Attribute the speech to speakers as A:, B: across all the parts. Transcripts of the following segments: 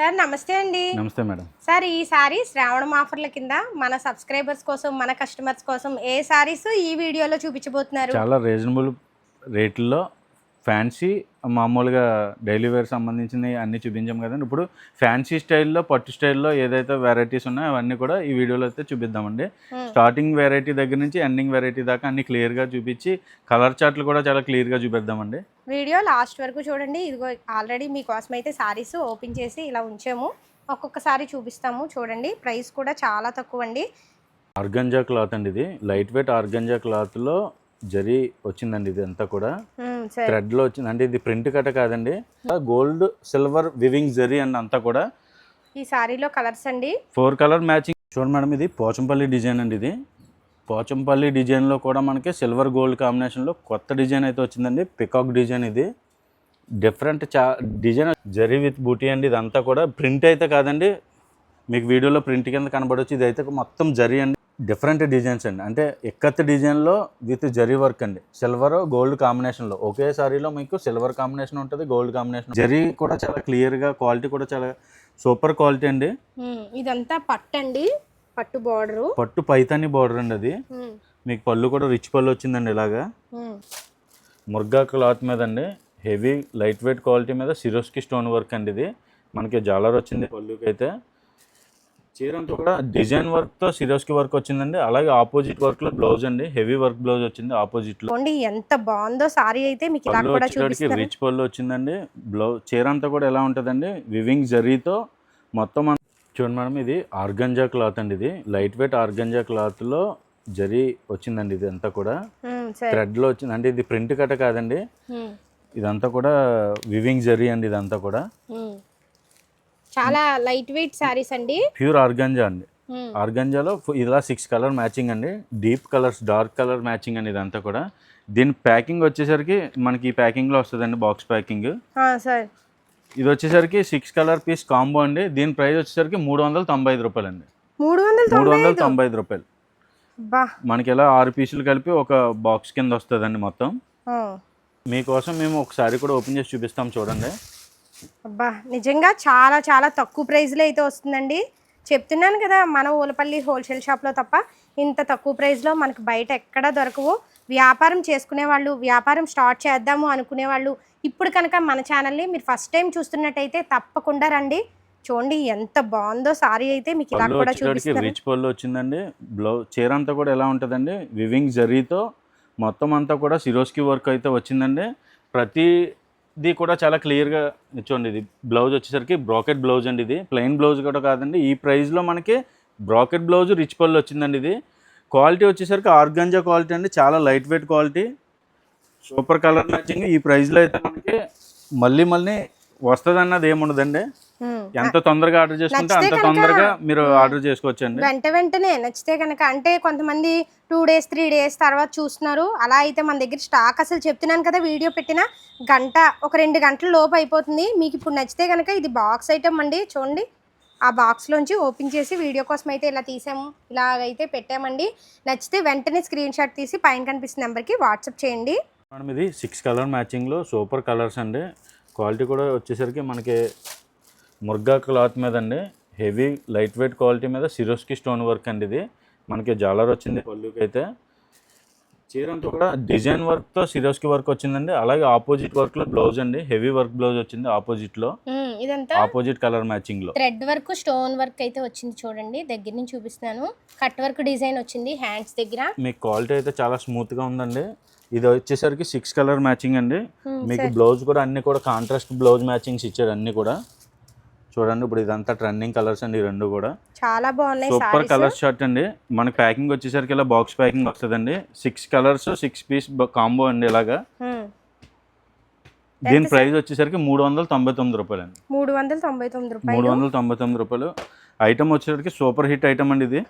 A: Sir నమస్తే అండి.
B: నమస్తే మేడం.
A: సార్ ఈ సారీ శ్రావణం ఆఫర్ల కింద మన సబ్స్క్రైబర్స్ కోసం మన కస్టమర్స్ కోసం ఏ సారీస్ ఈ వీడియోలో చూపించబోతున్నారు?
B: చాలా రీజనబుల్ రేట్లలో ఫ్యాన్సీ మామూలుగా డైలీ వేర్ సంబంధించినవి అన్నీ చూపించాం కదండి. ఇప్పుడు ఫ్యాన్సీ స్టైల్లో పట్టు స్టైల్లో ఏదైతే వెరైటీస్ ఉన్నాయో అవన్నీ కూడా ఈ వీడియోలో అయితే చూపిద్దామండి. స్టార్టింగ్ వెరైటీ దగ్గర నుంచి ఎండింగ్ వెరైటీ దాకా అన్ని క్లియర్గా చూపించి కలర్ చార్ట్లు కూడా చాలా క్లియర్గా చూపిద్దామండి.
A: వీడియో లాస్ట్ వరకు చూడండి. ఇదిగో ఆల్రెడీ మీకోసం అయితే సారీస్ ఓపెన్ చేసి ఇలా ఉంచాము. ఒక్కొక్కసారి చూపిస్తాము. చూడండి. ప్రైస్ కూడా చాలా తక్కువ అండి
B: ఆర్గంజా క్లాత్ అండి ఇది. లైట్ వెయిట్ ఆర్గంజా క్లాత్లో జరీ వచ్చిందండి ఇది అంతా కూడా.
A: మ్మ్, సరే.
B: థ్రెడ్లో వచ్చింది. అంటే ఇది ప్రింట్ కట్ట కాదండి. గోల్డ్ సిల్వర్ వివింగ్ జరీ అండి అంతా కూడా.
A: ఈ సారీలో కలర్స్ అండి?
B: ఫోర్ కలర్ మ్యాచింగ్ చూడండి మేడం ఇది పోచంపల్లి డిజైన్ అండి ఇది. పోచంపల్లి డిజైన్లో కూడా మనకి సిల్వర్ గోల్డ్ కాంబినేషన్లో కొత్త డిజైన్ అయితే వచ్చిందండి. పికాక్ డిజైన్ ఇది. డిఫరెంట్ చా డిజైన్ జరీ విత్ బూటీ అండి ఇదంతా కూడా. ప్రింట్ అయితే కాదండి. మీకు వీడియోలో ప్రింట్ కింద కనబడవచ్చు ఇది అయితే మొత్తం జరీ అండి. డిఫరెంట్ డిజైన్స్ అండి. అంటే ఎక్కత్ డిజైన్లో విత్ జరీ వర్క్ అండి. సిల్వర్ గోల్డ్ కాంబినేషన్లో. ఒకే సారీలో మీకు సిల్వర్ కాంబినేషన్ ఉంటుంది గోల్డ్ కాంబినేషన్ జరీ కూడా చాలా క్లియర్గా క్వాలిటీ కూడా చాలా సూపర్ క్వాలిటీ అండి.
A: ఇదంతా పట్టు అండి. పట్టు బార్డరు.
B: పట్టు పైతాని బార్డర్ అండి అది. మీకు పళ్ళు కూడా రిచ్ పళ్ళు వచ్చిందండి ఇలాగా. ముర్గా క్లాత్ మీద అండి. హెవీ లైట్ వెయిట్ క్వాలిటీ మీద సిరోస్కి స్టోన్ వర్క్ అండి ఇది. మనకి జాలర్ వచ్చింది పళ్ళుకి అయితే చీర అంతా కూడా డిజైన్ వర్క్తో సిరోస్కి వర్క్ వచ్చిందండి. అలాగే ఆపోజిట్ వర్క్లో బ్లౌజ్ అండి. హెవీ వర్క్ బ్లౌజ్ వచ్చింది ఆపోజిట్లో.
A: చూడండి ఎంత బాగుందో సారీ అయితే మీకు ఇలా
B: పళ్ళు
A: కూడా చూపిస్తాను.
B: రిచ్ పళ్ళు వచ్చిందండి. బ్లౌజ్ చీర అంతా కూడా ఎలా ఉంటుందండి? వివింగ్ జరీతో మొత్తం చూడండి మేడం ఇది ఆర్గంజా క్లాత్ అండి ఇది. లైట్ వెయిట్ ఆర్గంజా క్లాత్లో జరీ వచ్చిందండి ఇది అంతా కూడా.
A: మ్మ్, సరే.
B: థ్రెడ్లో వచ్చింది. అంటే ఇది ప్రింట్ కట్ట కాదండి. ఇదంతా కూడా వివింగ్ జరీ అండి ఇదంతా కూడా.
A: చాలా లైట్ వెయిట్ సారీస్ అండి.
B: ప్యూర్ ఆర్గంజా అండి. ఆర్గంజాలో ఫు- ఇలా సిక్స్ కలర్ మ్యాచింగ్ అండి. Deep colours dark colour matching అండి ఇదంతా కూడా. దీని ప్యాకింగ్ వచ్చేసరికి మనకి ఈ ప్యాకింగ్లో వస్తుందండి బాక్స్ ప్యాకింగ్
A: సరే.
B: ఇది వచ్చేసరికి సిక్స్ కలర్ పీస్ కాంబో అండి. దీని ప్రైస్ వచ్చేసరికి మూడు వందల తొంభై ఐదు రూపాయలు అండి
A: మూడు వందల తొంభై ఐదు
B: రూపాయలు. మనకి ఇలా ఆరు పీసులు కలిపి ఒక బాక్స్ కింద వస్తుందండి మొత్తం. మీకోసం మేము ఒకసారి కూడా ఓపెన్ చేసి చూపిస్తాం చూడండి.
A: అబ్బా నిజంగా చాలా చాలా తక్కువ ప్రైస్లో అయితే వస్తుందండి. చెప్తున్నాను కదా మన ఊలపల్లి హోల్సేల్ షాప్లో తప్ప ఇంత తక్కువ ప్రైస్లో మనకు బయట ఎక్కడా దొరకవు. వ్యాపారం చేసుకునే వాళ్ళు వ్యాపారం స్టార్ట్ చేద్దాము అనుకునే వాళ్ళు ఇప్పుడు కనుక మన ఛానల్ని మీరు ఫస్ట్ టైం చూస్తున్నట్టయితే తప్పకుండా రండి. చూడండి ఎంత బాగుందో సారీ అయితే మీకు ఇలా కూడా చూపిస్తాను.
B: రిచ్ పళ్ళు వచ్చిందండి. బ్లౌజ్ చీర అంతా కూడా ఎలా ఉంటుందండి? వివింగ్ జరీతో మొత్తం అంతా కూడా సిరోస్కి వర్క్ అయితే వచ్చిందండి. ఇది కూడా చాలా క్లియర్గా చూడండి ఇది బ్లౌజ్ వచ్చేసరికి బ్రాకెట్ బ్లౌజ్ అండి ఇది. ప్లెయిన్ బ్లౌజ్ కూడా కాదండి. ఈ ప్రైస్లో మనకి బ్రాకెట్ బ్లౌజ్ రిచ్ పళ్ళు వచ్చిందండి ఇది. క్వాలిటీ వచ్చేసరికి ఆర్గంజా క్వాలిటీ అండి చాలా light weight quality super colour matching ఈ ప్రైస్లో అయితే మనకి మళ్ళీ మళ్ళీ వస్తుంది అన్నది ఏముండదండి. ఎంత తొందరగా ఆర్డర్ చేసుకుంటే అంత తొందరగా మీరు ఆర్డర్ చేసుకోవచ్చు అండి
A: వెంట వెంటనే నచ్చితే కనుక అంటే కొంతమంది టూ డేస్ త్రీ డేస్ తర్వాత చూస్తున్నారు. అలా అయితే మన దగ్గర స్టాక్ అసలు చెప్తున్నాను కదా వీడియో పెట్టిన గంట ఒక రెండు గంటల లోపు అయిపోతుంది. మీకు ఇప్పుడు నచ్చితే కనుక ఇది బాక్స్ ఐటమ్ అండి. చూడండి. ఆ బాక్స్లోంచి ఓపెన్ చేసి వీడియో కోసం అయితే ఇలా తీసాము. ఇలాగైతే పెట్టామండి. నచ్చితే వెంటనే స్క్రీన్ షాట్ తీసి పైన కనిపిస్తున్న నెంబర్కి వాట్సాప్ చేయండి.
B: మేడం ఇది సిక్స్ కలర్ మ్యాచింగ్లో సూపర్ కలర్స్ అండి. క్వాలిటీ కూడా వచ్చేసరికి మనకి ముర్గా క్లాత్ మీద అండి హెవీ లైట్ వెయిట్ క్వాలిటీ మీద సిరోస్కి స్టోన్ వర్క్ అండి ఇది. మనకి జాలర్ వచ్చింది పళ్ళుకి అయితే చీర అంతా కూడా డిజైన్ వర్క్తో సిరోస్కి వర్క్ వచ్చిందండి. అలాగే ఆపోజిట్ వర్క్లో బ్లౌజ్ అండి. హెవీ వర్క్ బ్లౌజ్ వచ్చింది ఆపోజిట్లో.
A: ఇదంతా
B: ఆపోజిట్ కలర్ మ్యాచింగ్లో
A: థ్రెడ్ వర్క్ స్టోన్ వర్క్ అయితే వచ్చింది చూడండి. దగ్గర నుంచి చూపిస్తున్నాను. కట్ వర్క్ డిజైన్ వచ్చింది హ్యాండ్స్ దగ్గర.
B: మీకు క్వాలిటీ అయితే చాలా స్మూత్గా ఉందండి. ఇది వచ్చేసరికి సిక్స్ కలర్ మ్యాచింగ్ అండి. మీకు బ్లౌజ్ కూడా అన్ని కూడా కాంట్రాస్ట్ బ్లౌజ్ మ్యాచింగ్స్ ఇచ్చాడు అన్ని కూడా. చూడండి ఇప్పుడు ఇదంతా ట్రెండింగ్ కలర్స్ అండి రెండు కూడా.
A: చాలా బాగున్నాయి
B: సూపర్ కలర్ షర్ట్ అండి. మనకి ప్యాకింగ్ వచ్చేసరికి ఇలా బాక్స్ ప్యాకింగ్ వస్తుందండి. Six colours six piece combo అండి ఇలాగా. దీని ప్రైస్ వచ్చేసరికి మూడు వందల తొంభై తొమ్మిది రూపాయలు అండి
A: మూడు వందల తొంభై తొమ్మిది
B: మూడు
A: రూపాయలు
B: వందల తొంభై తొమ్మిది రూపాయలు. ఐటమ్ వచ్చేసరికి సూపర్ హిట్ ఐటమ్ అండి ఇది.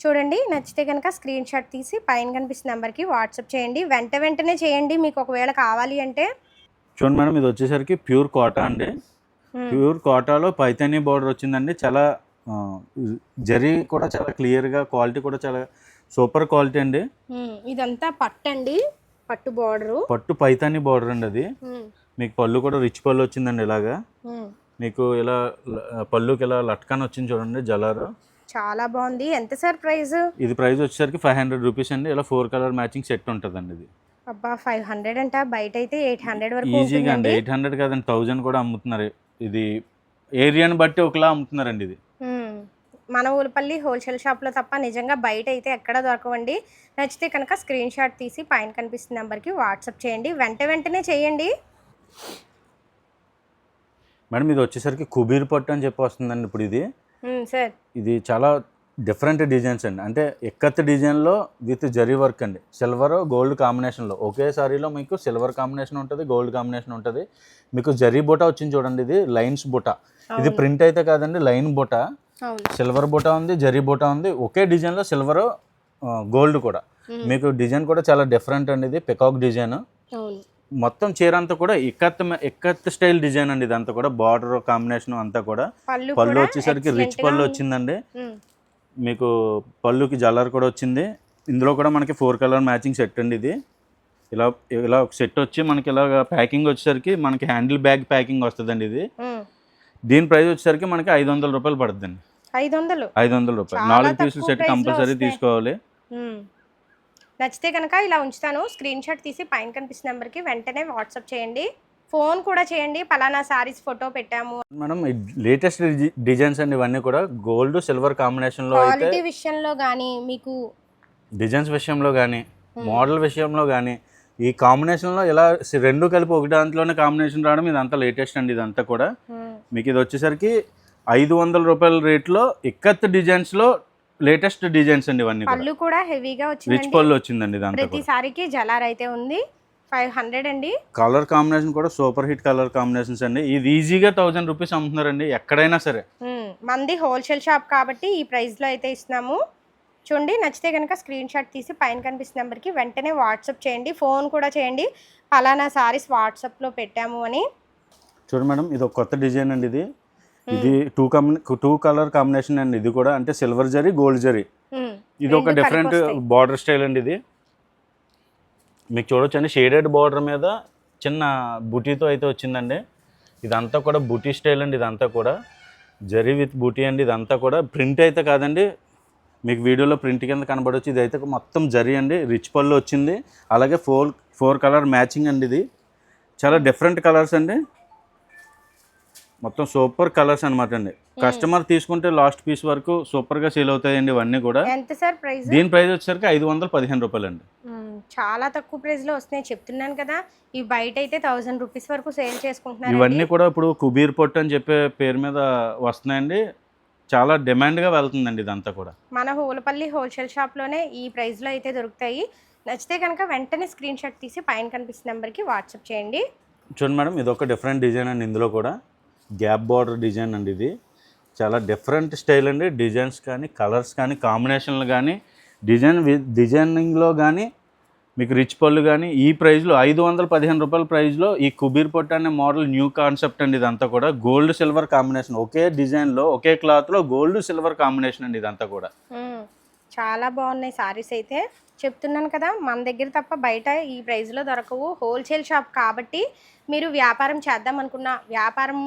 A: చూడండి నచ్చితే కనుక స్క్రీన్ షాట్ తీసి పైన కనిపిస్తున్న నెంబర్కి వాట్సాప్ చేయండి. వెంట వెంటనే చేయండి మీకు ఒకవేళ కావాలి అంటే.
B: చూడండి మేడం ఇది వచ్చేసరికి ప్యూర్ కోటా అండి. ప్యూర్ కోటాలో పైతానీ బార్డర్ వచ్చిందండి. చాలా జరీ కూడా చాలా క్లియర్గా క్వాలిటీ కూడా చాలా సూపర్ క్వాలిటీ అండి.
A: ఉమ్, ఇదంతా పట్టు అండి పట్టు బార్డరు.
B: పట్టు పైతానీ బార్డర్ అండి అది. మీకు పళ్ళు కూడా రిచ్ పళ్ళు వచ్చిందండి ఇలాగా. మీకు ఇలా పళ్ళుకి ఇలా లట్కాన్ వచ్చింది చూడండి జలారు.
A: చాలా బాగుంది. ఎంత సార్ ప్రైస్
B: ఇది ప్రైస్ వచ్చేసరికి ఫైవ్ హండ్రెడ్ రూపీస్ అండి. ఇలా ఫోర్ కలర్ మ్యాచింగ్ సెట్ ఉంటుందండి ఇది.
A: అబ్బా ఫైవ్ హండ్రెడ్ అంట. బయట అయితే ఎయిట్ హండ్రెడ్ వరకు
B: ఈజీగా అండి. ఎయిట్ హండ్రెడ్ కాదండి. థౌజండ్ కూడా అమ్ముతున్నారు. ఇది ఏరియాని బట్టి ఒకలా అమ్ముతున్నారండి ఇది.
A: మన ఊలపల్లి హోల్సేల్ షాప్లో తప్ప నిజంగా బయట అయితే ఎక్కడ దొరకవండి. నచ్చితే కనుక స్క్రీన్ షాట్ తీసి పైన కనిపిస్తున్న నెంబర్కి వాట్సాప్ చేయండి. వెంట వెంటనే చేయండి.
B: మేడం ఇది వచ్చేసరికి కుబీర్ పట్టు అని చెప్పి వస్తుందండి ఇప్పుడు ఇది.
A: సార్.
B: ఇది చాలా డిఫరెంట్ డిజైన్స్ అండి. అంటే ఎక్కత్ డిజైన్లో విత్ జరీ వర్క్ అండి. సిల్వర్ గోల్డ్ కాంబినేషన్లో. ఒకే సారీలో మీకు సిల్వర్ కాంబినేషన్ ఉంటుంది గోల్డ్ కాంబినేషన్ ఉంటుంది. మీకు జరీ బుట్ట వచ్చింది చూడండి ఇది లైన్స్ బుట్ట ఇది. ప్రింట్ అయితే కాదండి లైన్
A: అవును
B: సిల్వర్ బుట్ట ఉంది జరీ బుట్ట ఉంది. ఒకే డిజైన్లో సిల్వర్ గోల్డ్ కూడా. మీకు డిజైన్ కూడా చాలా డిఫరెంట్ అండి ఇది పికాక్ డిజైన్. మొత్తం చీర అంతా కూడా ఇక్కత్ ఇక్కత్ స్టైల్ డిజైన్ అండి ఇదంతా కూడా బార్డర్ కాంబినేషన్ అంతా కూడా.
A: పళ్ళు
B: వచ్చేసరికి రిచ్ పళ్ళు. వచ్చిందండి. మీకు పళ్ళుకి జల్లర్ కూడా వచ్చింది. ఇందులో కూడా మనకి ఫోర్ కలర్ మ్యాచింగ్ సెట్ అండి ఇది. ఇలా ఇలా ఒక సెట్ వచ్చి మనకి ఇలా ప్యాకింగ్ వచ్చేసరికి మనకి హ్యాండిల్ బ్యాగ్ ప్యాకింగ్ వస్తుందండి ఇది. దీని ప్రైస్ వచ్చేసరికి మనకి ఐదు వందల రూపాయలు పడుతుందండి
A: ఐదు వందలు?
B: ఐదు వందల రూపాయలు. నాలుగు పీసులు
A: సెట్లో
B: కంపల్సరీ. తీసుకోవాలి.
A: నచ్చితే కనుక ఇలా ఉంచుతాను. స్క్రీన్ షాట్ తీసి పైన కనిపిస్తున్న నెంబర్కి వెంటనే వాట్సాప్ చేయండి. ఫోన్ కూడా చేయండి. పలానా సారీస్ ఫోటో పెట్టాము.
B: మేడం లేటెస్ట్ డిజైన్స్ అండి ఇవన్నీ కూడా గోల్డ్ సిల్వర్ కాంబినేషన్లో అయితే
A: క్వాలిటీ విషయంలో కానీ మీకు
B: డిజైన్స్ విషయంలో కానీ మోడల్ విషయంలో కానీ ఈ కాంబినేషన్లో ఇలా రెండు కలిపి ఒక దాంట్లోనే కాంబినేషన్ రావడం ఇదంతా లేటెస్ట్ అండి ఇదంతా కూడా. మీకు ఇది వచ్చేసరికి ఐదు వందల రూపాయల రేట్లో ఇక్కత్ డిజైన్స్లో లేటెస్ట్ డిజైన్స్ అండి ఇవన్నీ
A: పళ్ళు కూడా హెవీగా
B: రిచ్
A: వచ్చిందండి
B: పళ్ళు వచ్చిందండి ఇదంతా
A: ప్రతి
B: కూడా.
A: సారీకి జలార్ అయితే ఉంది. ఫైవ్ హండ్రెడ్ అండి.
B: కలర్ కాంబినేషన్ కూడా సూపర్ హిట్ కలర్ కాంబినేషన్స్ అండి. ఇది ఈజీగా థౌజండ్ రూపీస్ అమ్ముతున్నారండి ఎక్కడైనా సరే.
A: మంది హోల్సేల్ షాప్ కాబట్టి ఈ ప్రైస్లో అయితే ఇస్తున్నాము. చూడండి. నచ్చితే కనుక స్క్రీన్ షాట్ తీసి పైన కనిపిస్తున్న నెంబర్కి వెంటనే వాట్సాప్ చేయండి. ఫోన్ కూడా చేయండి. పలానా సారీస్ వాట్సాప్లో పెట్టాము అని.
B: చూడండి మేడం ఇది ఒక కొత్త డిజైన్ అండి ఇది. ఇది టూ కాంబినే టూ కలర్ కాంబినేషన్ అండి ఇది కూడా. అంటే సిల్వర్ జరీ గోల్డ్ జరీ. ఇది ఒక డిఫరెంట్. బార్డర్ స్టైల్ అండి ఇది. మీకు చూడొచ్చు అండి. షేడెడ్ బార్డర్ మీద చిన్న బుటీతో అయితే వచ్చిందండి. ఇదంతా కూడా బుటీ స్టైల్ అండి ఇదంతా కూడా. జరీ విత్ బుటీ అండి ఇదంతా కూడా. ప్రింట్ అయితే కాదండి. మీకు వీడియోలో ప్రింట్ కింద కనబడవచ్చు ఇది అయితే మొత్తం జరీ అండి. రిచ్ పళ్ళు వచ్చింది. అలాగే ఫోర్ ఫోర్ కలర్ మ్యాచింగ్ అండి ఇది. చాలా డిఫరెంట్ కలర్స్ అండి. మొత్తం సూపర్ కలర్స్ అనమాట అండి. కస్టమర్ తీసుకుంటే లాస్ట్ పీస్ వరకు సూపర్గా సేల్ అవుతాయండి ఇవన్నీ కూడా.
A: ఎంత సార్ ప్రైస్?
B: దీని ప్రైస్ వచ్చేసరికి ఐదు వందల పదిహేను రూపాయలు అండి.
A: చాలా తక్కువ ప్రైస్లో వస్తున్నాయి. చెప్తున్నాను కదా ఈ బయట అయితే థౌజండ్ రూపీస్ వరకు సేల్ చేసుకుంటున్నారు
B: ఇవన్నీ కూడా ఇప్పుడు కుబీర్ పొట్టు అని చెప్పే పేరు మీద వస్తున్నాయండి. చాలా డిమాండ్గా వెళ్తుందండి ఇదంతా కూడా.
A: మన హోలపల్లి హోల్సేల్ షాప్లోనే ఈ ప్రైస్లో అయితే దొరుకుతాయి. నచ్చితే కనుక వెంటనే స్క్రీన్ షాట్ తీసి పైన కనిపిస్తున్న నెంబర్కి వాట్సాప్ చేయండి.
B: చూడండి మేడం ఇది ఒక డిఫరెంట్ డిజైన్ అండి ఇందులో కూడా. గ్యాప్ బార్డర్ డిజైన్ అండి ఇది. చాలా డిఫరెంట్ స్టైల్ అండి డిజైన్స్ కానీ కలర్స్ కానీ కాంబినేషన్లు కానీ డిజైన్ డిజైనింగ్లో కానీ మీకు రిచ్ పళ్ళు కానీ ఈ ప్రైస్లో ఐదు వందల పదిహేను రూపాయల ప్రైస్లో ఈ కుబీర్ పొట్టు అనే మోడల్ న్యూ కాన్సెప్ట్ అండి ఇదంతా కూడా. Gold silver combination. ఒకే డిజైన్లో ఒకే క్లాత్లో గోల్డ్ సిల్వర్ కాంబినేషన్ అండి ఇదంతా కూడా.
A: చాలా బాగున్నాయి సారీస్ అయితే. చెప్తున్నాను కదా మన దగ్గర తప్ప బయట ఈ ప్రైస్లో దొరకవు. హోల్సేల్ షాప్ కాబట్టి మీరు వ్యాపారం చేద్దాం అనుకున్న వ్యాపారం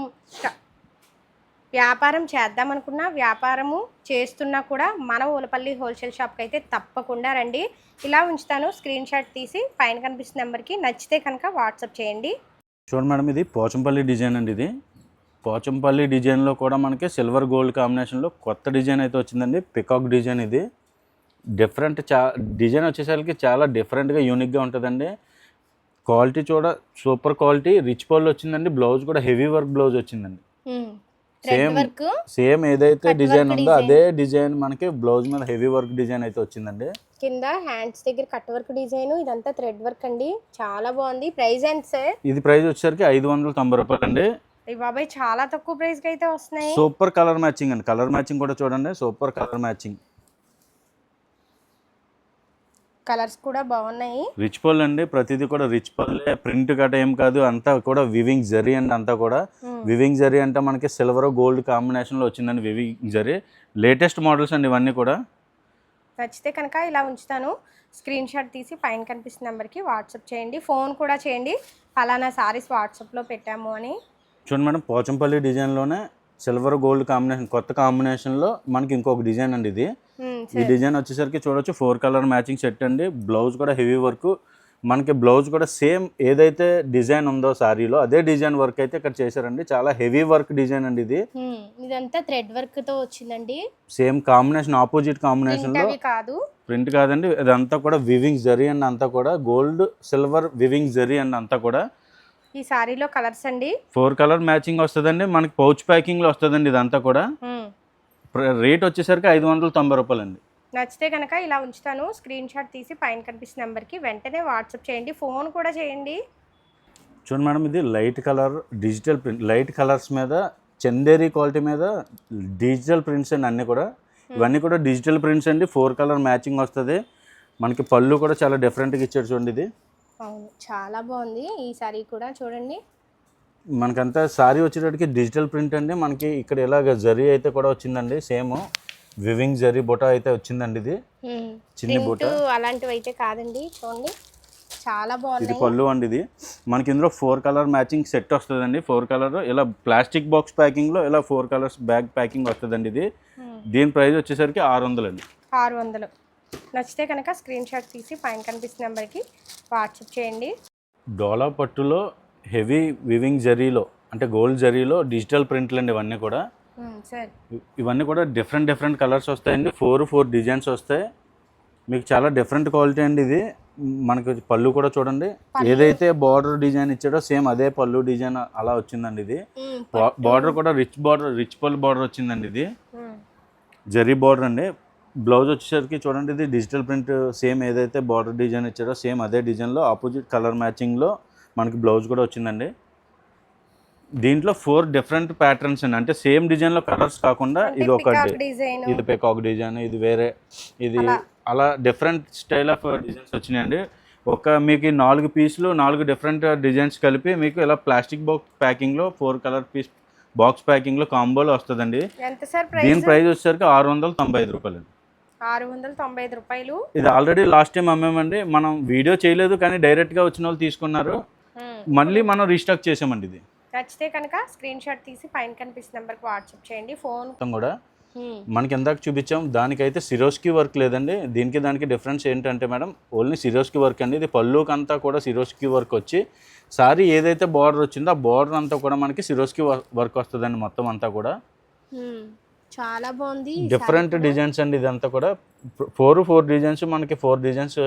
A: వ్యాపారం చేద్దాం అనుకున్నా వ్యాపారము చేస్తున్నా కూడా మన ఊలపల్లి హోల్సేల్ షాప్కి అయితే తప్పకుండా రండి. ఇలా ఉంచుతాను. స్క్రీన్ షాట్ తీసి పైన కనిపిస్తున్న నెంబర్కి నచ్చితే కనుక వాట్సాప్ చేయండి.
B: చూడండి మేడం ఇది పోచంపల్లి డిజైన్ అండి ఇది. పోచంపల్లి డిజైన్లో కూడా మనకి సిల్వర్ గోల్డ్ కాంబినేషన్లో కొత్త డిజైన్ అయితే వచ్చిందండి. పికాక్ డిజైన్ ఇది. డిఫరెంట్ చా డిజైన్ వచ్చేసరికి చాలా డిఫరెంట్గా యూనిక్గా ఉంటుందండి. క్వాలిటీ చూడ సూపర్ క్వాలిటీ. రిచ్ పళ్ళు వచ్చిందండి. బ్లౌజ్ కూడా హెవీ వర్క్ బ్లౌజ్ వచ్చిందండి.
A: వర్క్
B: సేమ్ ఏదైతే డిజైన్ ఉందో. అదే డిజైన్ మనకి బ్లౌజ్ మీద హెవీ వర్క్ డిజైన్ అయితే వచ్చిందండి.
A: కింద హ్యాండ్స్ దగ్గర కట్ వర్క్ డిజైన్ ఇదంతా థ్రెడ్ వర్క్ అండి. చాలా బాగుంది. ప్రైస్ ఎంత సార్
B: ఇది ప్రైస్ వచ్చేసరికి ఐదు వందల తొంభై రూపాయలు అండి.
A: బాబాయ్ చాలా తక్కువ ప్రైస్కి అయితే వస్తున్నాయి.
B: సూపర్ కలర్ మ్యాచింగ్ అండి. కలర్ మ్యాచింగ్ కూడా చూడండి. సూపర్ కలర్ మ్యాచింగ్
A: కలర్స్ కూడా బాగున్నాయి.
B: రిచ్ పళ్ళు అండి. ప్రతిదీ కూడా రిచ్ పళ్ళే. ప్రింట్ గట ఏం కాదు. అంతా కూడా వివింగ్ జరీ అండి అంతా కూడా.
A: Hmm.
B: వివింగ్ జరీ అంటే మనకి సిల్వర్ గోల్డ్ కాంబినేషన్లో వచ్చిందండి వివింగ్ జరీ. లేటెస్ట్ మోడల్స్ అండి ఇవన్నీ కూడా.
A: నచ్చితే కనుక ఇలా ఉంచుతాను. స్క్రీన్ షాట్ తీసి పైన కనిపిస్తున్న నెంబర్కి వాట్సాప్ చేయండి. ఫోన్ కూడా చేయండి. ఫలానా సారీస్ వాట్సాప్లో పెట్టాము అని.
B: చూడండి మేడం పోచంపల్లి డిజైన్లోనే సిల్వర్ గోల్డ్ కాంబినేషన్ కొత్త కాంబినేషన్లో మనకి ఇంకొక డిజైన్ అండి ఇది. ఈ డిజైన్ వచ్చేసరికి చూడొచ్చు ఫోర్ కలర్ మ్యాచింగ్ సెట్ అండి. బ్లౌజ్ కూడా హెవీ వర్క్. మనకి బ్లౌజ్ కూడా సేమ్ ఏదైతే డిజైన్ ఉందో సారీలో అదే డిజైన్ వర్క్ అయితే ఇక్కడ చేశారండి. చాలా హెవీ వర్క్ డిజైన్ అండి ఇది.
A: ఇదంతా థ్రెడ్ వర్క్తో వచ్చిందండి.
B: సేమ్ కాంబినేషన్ ఆపోజిట్
A: ప్రింట్
B: కాంబినేషన్లో
A: అవి కాదు.
B: ప్రింట్ కాదండి ఇదంతా కూడా వివింగ్ జరీ అండి అంతా కూడా గోల్డ్ సిల్వర్ వివింగ్ జరీ అండి అంతా కూడా.
A: ఈ సారీలో కలర్స్ అండి.
B: ఫోర్ కలర్ మ్యాచింగ్ వస్తుందండి మనకి పౌచ్ ప్యాకింగ్లో వస్తుందండి ఇదంతా కూడా. రేట్ వచ్చేసరికి ఐదు వందల తొంభై రూపాయలండి.
A: నచ్చితే కనుక ఇలా ఉంచుతాను. స్క్రీన్ షాట్ తీసి పైన కనిపిస్తున్న నెంబర్కి వెంటనే వాట్సాప్ చేయండి. ఫోన్ కూడా చేయండి.
B: చూడండి మేడం ఇది light colour digital print light colours మీద చందేరి క్వాలిటీ మీద డిజిటల్ ప్రింట్స్ అండి అన్నీ కూడా. ఇవన్నీ కూడా డిజిటల్ ప్రింట్స్ అండి. ఫోర్ కలర్ మ్యాచింగ్ వస్తుంది. మనకి పళ్ళు కూడా చాలా డిఫరెంట్గా ఇచ్చాడు చూడండి ఇది.
A: అవును చాలా బాగుంది. ఈ సారీ కూడా చూడండి.
B: మనకంతా సారీ వచ్చేటప్పటికి డిజిటల్ ప్రింట్ అండి. మనకి ఇక్కడ ఇలాగ జరీ అయితే కూడా వచ్చిందండి సేమ్. వివింగ్ జరీ బుటా అయితే వచ్చిందండి ఇది. చిన్ని బుట్ట
A: ప్రింట్ అలాంటివి అయితే కాదండి చూడండి. చాలా
B: ఇది
A: బాగున్నాయి
B: పళ్ళు అండి ఇది మనకి ఇందులో ఫోర్ కలర్ మ్యాచింగ్ సెట్ వస్తుందండి. ఫోర్ కలర్ ఇలా ప్లాస్టిక్ బాక్స్ ప్యాకింగ్లో ఇలా ఫోర్ కలర్స్ బ్యాగ్ ప్యాకింగ్ వస్తుందండి ఇది. దీని ప్రైస్ వచ్చేసరికి ఆరు వందలండి
A: ఆరు వందలు నచ్చితే కనుక స్క్రీన్ షాట్ తీసి పైన కనిపిస్తున్న నెంబర్కి వాట్సాప్ చేయండి.
B: డోలా పట్టులో హెవీ వివింగ్ జరీలో అంటే గోల్డ్ జరీలో డిజిటల్ ప్రింట్లు అండి ఇవన్నీ కూడా. ఇవన్నీ కూడా డిఫరెంట్ డిఫరెంట్ కలర్స్ వస్తాయండి. ఫోర్ ఫోర్ డిజైన్స్ వస్తాయి. మీకు చాలా డిఫరెంట్ క్వాలిటీ అండి ఇది. మనకి పళ్ళు కూడా చూడండి. ఏదైతే బార్డర్ డిజైన్ ఇచ్చాడో సేమ్ అదే పళ్ళు డిజైన్ అలా వచ్చిందండి ఇది. బార్డర్ కూడా rich border rich pallu border వచ్చిందండి ఇది. జరీ బార్డర్ అండి. బ్లౌజ్ వచ్చేసరికి చూడండి ఇది డిజిటల్ ప్రింట్ సేమ్ ఏదైతే బార్డర్ డిజైన్ ఇచ్చాడో సేమ్ అదే డిజైన్లో ఆపోజిట్ కలర్ మ్యాచింగ్లో మనకి బ్లౌజ్ కూడా వచ్చిందండి. దీంట్లో ఫోర్ డిఫరెంట్ ప్యాటర్న్స్ అండి అంటే సేమ్ డిజైన్లో కలర్స్ కాకుండా ఇది ఒకటి.
A: డిజైన్
B: ఇది పెకాక్ డిజైన్ ఇది వేరే ఇది
A: అలా.
B: డిఫరెంట్ స్టైల్ ఆఫ్ డిజైన్స్ వచ్చినాయండి. ఒక మీకు నాలుగు పీసులు నాలుగు డిఫరెంట్ డిజైన్స్ కలిపి మీకు ఇలా ప్లాస్టిక్ బాక్స్ ప్యాకింగ్లో ఫోర్ కలర్ పీస్ బాక్స్ ప్యాకింగ్లో కాంబోలో వస్తుందండి. దీని
A: ప్రైస్
B: వచ్చేసరికి ఆరు వందల తొంభై ఐదు రూపాయలు.
A: ఆరు వందల తొంభై ఐదు రూపాయలు.
B: ఇది ఆల్రెడీ లాస్ట్ టైం అమ్మామండి. మనం వీడియో చేయలేదు కానీ డైరెక్ట్గా వచ్చిన వాళ్ళు తీసుకున్నారు. మళ్ళీ మనం రీస్టాక్ చేసామండి ఇది.
A: నచ్చితే కనుక స్క్రీన్ షాట్ తీసి పైన కనిపిస్తున్న నెంబర్కి వాట్సాప్ చేయండి. ఫోన్
B: కూడా మనకి ఎందాక చూపించాం దానికైతే సిరోస్కి వర్క్ లేదండి. దీనికి దానికి డిఫరెన్స్ ఏంటంటే మేడం ఓన్లీ సిరోస్కి వర్క్ అండి. ఇది పళ్ళుకి అంతా కూడా సిరోస్కి వర్క్ వచ్చి సారీ ఏదైతే బార్డర్ వచ్చిందో ఆ బార్డర్ అంతా కూడా మనకి సిరోస్కి వర్క్ వస్తుందండి మొత్తం అంతా కూడా.
A: చాలా బాగుంది
B: డిఫరెంట్. డిజైన్స్ అండి ఇదంతా కూడా. ఫోర్ ఫోర్ డిజైన్స్ మనకి ఫోర్ డిజైన్స్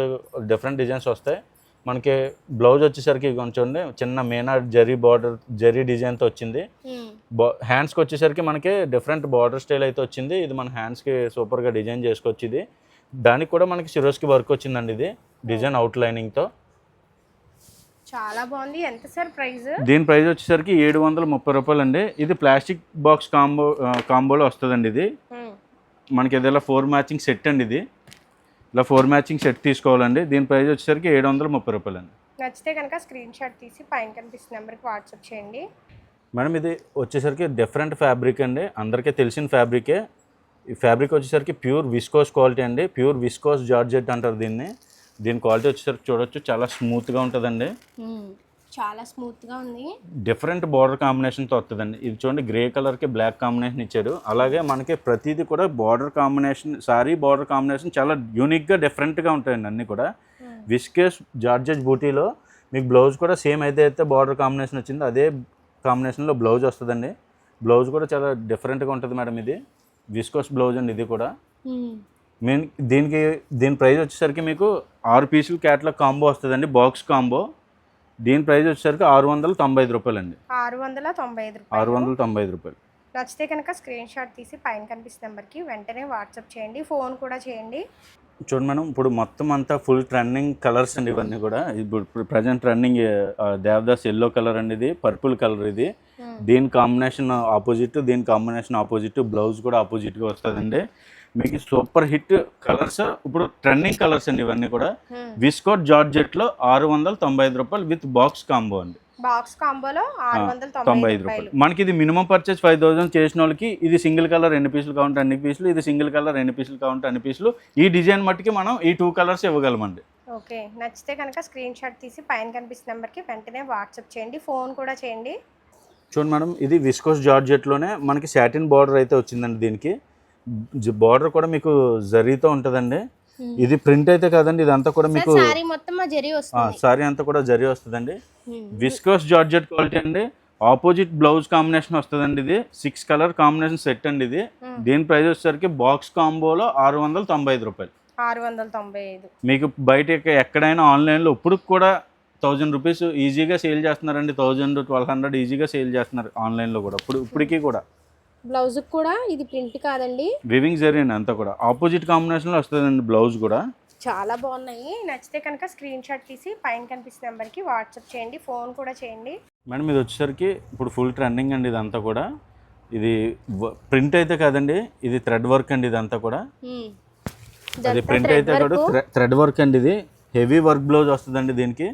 B: డిఫరెంట్ డిజైన్స్ వస్తాయి. మనకి బ్లౌజ్ వచ్చేసరికి కొంచెం చిన్న మీనా జరీ బార్డర్ జరీ డిజైన్తో వచ్చింది. హ్యాండ్స్కి వచ్చేసరికి మనకి డిఫరెంట్ బార్డర్ స్టైల్ అయితే వచ్చింది. ఇది మన హ్యాండ్స్కి సూపర్గా డిజైన్ చేసుకోవచ్చు ఇది. దానికి కూడా మనకి సిరోస్కి వర్క్ వచ్చిందండి ఇది డిజైన్ అవుట్ లైనింగ్తో
A: చాలా బాగుంది. ఎంత సార్ ప్రైస్
B: దీని ప్రైస్ వచ్చేసరికి ఏడు వందల ముప్పై రూపాయలు అండి ఇది ప్లాస్టిక్ బాక్స్ కాంబో కాంబోలో వస్తుందండి ఇది. మనకి ఇలా ఫోర్ మ్యాచింగ్ సెట్ అండి ఇది. ఇలా ఫోర్ మ్యాచింగ్ సెట్ తీసుకోవాలండి. దీని ప్రైస్ వచ్చేసరికి ఏడు వందల ముప్పై రూపాయలు అండి
A: నచ్చితే కనుక స్క్రీన్ షాట్ తీసి పైన కనిపిస్తున్న నెంబర్కి వాట్సాప్ చేయండి.
B: మేడం ఇది వచ్చేసరికి డిఫరెంట్ ఫ్యాబ్రిక్ అండి. అందరికీ తెలిసిన ఫ్యాబ్రికే. ఈ ఫ్యాబ్రిక్ వచ్చేసరికి ప్యూర్ విస్కోస్ క్వాలిటీ అండి. ప్యూర్ విస్కోస్ జార్జెట్ అంటారు దీన్ని. దీని క్వాలిటీ వచ్చేసరికి చూడొచ్చు. చాలా స్మూత్గా ఉంటుందండి.
A: చాలా స్మూత్గా ఉంది
B: డిఫరెంట్ బార్డర్ కాంబినేషన్తో వస్తుందండి ఇది చూడండి గ్రే కలర్కి బ్లాక్ కాంబినేషన్ ఇచ్చాడు. అలాగే మనకి ప్రతిదీ కూడా border combination sorry border combination చాలా యూనిక్గా డిఫరెంట్గా ఉంటాయండి అన్నీ కూడా. విస్కేస్ జార్జెస్ బూటీలో మీకు బ్లౌజ్ కూడా సేమ్ అయితే అయితే బార్డర్ కాంబినేషన్ వచ్చిందో అదే కాంబినేషన్లో బ్లౌజ్ వస్తుందండి. బ్లౌజ్ కూడా చాలా డిఫరెంట్గా ఉంటుంది మేడం ఇది. విస్కోస్ బ్లౌజ్ అండి ఇది కూడా. మెయిన్ దీనికి దీని ప్రైస్ వచ్చేసరికి మీకు ఆరు పీసులు క్యాట్లాగ్ కాంబో వస్తుందండి బాక్స్ కాంబో దీని ప్రైస్ వచ్చేసరికి ఆరు వందల తొంభై ఐదు రూపాయలండి.
A: ఆరు వందల తొంభై ఐదు
B: ఆరు
A: రూపాయలు
B: వందల తొంభై ఐదు రూపాయలు.
A: నచ్చితే కనుక స్క్రీన్ షాట్ తీసి పైన కనిపిస్తున్న నెంబర్కి వెంటనే వాట్సాప్ చేయండి ఫోన్ కూడా చేయండి.
B: చూడండి మేడం ఇప్పుడు మొత్తం అంతా ఫుల్ ట్రెండింగ్ కలర్స్ అండి ఇవన్నీ కూడా. ఇప్పుడు present trending Devdas yellow colour అండి ఇది పర్పుల్ కలర్ ఇది.
A: Hmm.
B: దీని కాంబినేషన్ ఆపోజిట్ దీని కాంబినేషన్ ఆపోజిట్ బ్లౌజ్ కూడా ఆపోజిట్గా వస్తుందండి. మీకు సూపర్ హిట్ కలర్స్ ఇప్పుడు ట్రెండింగ్ కలర్స్ అండి ఇవన్నీ కూడా. విస్కోట్ జార్జెట్లో ఆరు వందల తొంభై ఐదు రూపాయలు విత్ బాక్స్ కాంబో అండి.
A: బాక్స్ కాంబోలో
B: తొంభై ఐదు
A: రూపాయలు.
B: రూపాయలు. మనకి ఇది మినిమం పర్చేస్ ఫైవ్ థౌసండ్ చేసిన వాళ్ళకి ఇది సింగిల్ కలర్ ఎన్ని పీసులు కావాలంటే అన్ని పీసులు ఇది సింగిల్ కలర్ ఎన్ని పీసులు కావాలంటే అన్ని పీసులు ఈ డిజైన్ మట్టుకి మనం ఈ టూ కలర్స్ ఇవ్వగలమండి.
A: ఓకే. నచ్చితే కనుక స్క్రీన్ షాట్ తీసి పైన కనిపిస్తున్న నెంబర్కి వెంటనే వాట్సాప్ చేయండి ఫోన్ కూడా చేయండి.
B: చూడండి మేడం ఇది విస్కోస్ జార్జెట్లోనే మనకి సాటిన్ బార్డర్ అయితే వచ్చిందండి దీనికి. బార్డర్ కూడా మీకు జరీతో ఉంటుందండి. ఇది ప్రింట్ అయితే కాదండి ఇదంతా కూడా మీకు
A: సారీ
B: అంతా కూడా జరీ వస్తుందండి. విస్కోస్ జార్జెట్ క్వాలిటీ అండి. ఆపోజిట్ బ్లౌజ్ కాంబినేషన్ వస్తుందండి ఇది. సిక్స్ కలర్ కాంబినేషన్ సెట్ అండి ఇది. దీని ప్రైస్ వచ్చేసరికి బాక్స్ కాంబోలో ఆరు వందల తొంభై ఐదు రూపాయలు.
A: ఆరు వందల తొంభై ఐదు.
B: మీకు బయట ఎక్క- ఎక్కడైనా ఆన్లైన్లో ఇప్పుడు కూడా థౌజండ్ రూపీస్ ఈజీగా సేల్ చేస్తున్నారండి. థౌజండ్ ట్వెల్వ్ హండ్రెడ్ ఈజీగా సేల్ చేస్తున్నారు ఆన్లైన్లో కూడా. ఇప్పుడు ఇప్పటికీ కూడా.
A: బ్లౌజ్ కూడా ఇది ప్రింట్ కాదండి.
B: వివింగ్ జరిగింది అంతా కూడా. ఆపోజిట్ కాంబినేషన్లో వస్తుందండి బ్లౌజ్ కూడా.
A: చాలా బాగున్నాయి. నచ్చితే కనుక స్క్రీన్ షాట్ తీసి పైన కనిపిస్తున్న నెంబర్కి వాట్సాప్ చేయండి ఫోన్ కూడా చేయండి.
B: మేడం ఇది వచ్చేసరికి ఇప్పుడు ఫుల్ ట్రెండింగ్ అండి ఇదంతా కూడా. ఇది ప్రింట్ అయితే కాదండి ఇది థ్రెడ్ వర్క్ అండి ఇదంతా కూడా. అది ప్రింట్ అయితే కూడా థ్రెడ్ వర్క్ అండి ఇది. హెవీ వర్క్ బ్లౌజ్ వస్తుందండి దీనికి.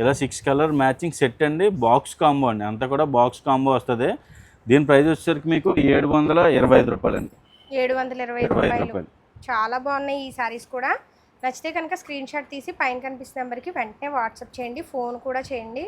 B: ఇలా సిక్స్ కలర్ మ్యాచింగ్ సెట్ అండి బాక్స్ కాంబో అండి. అంతా కూడా బాక్స్ కాంబో వస్తుంది. దీని ప్రైస్ వచ్చేసరికి మీకు ఏడు వందల ఇరవై ఐదు రూపాయలు అండి
A: ఏడు వందల ఇరవై
B: ఇరవై ఐదు
A: రూపాయలు.
B: రూపాయలు.
A: చాలా బాగున్నాయి ఈ సారీస్ కూడా. నచ్చితే కనుక స్క్రీన్ షాట్ తీసి పైన కనిపిస్తున్న నెంబర్కి వెంటనే వాట్సాప్ చేయండి ఫోన్ కూడా చేయండి.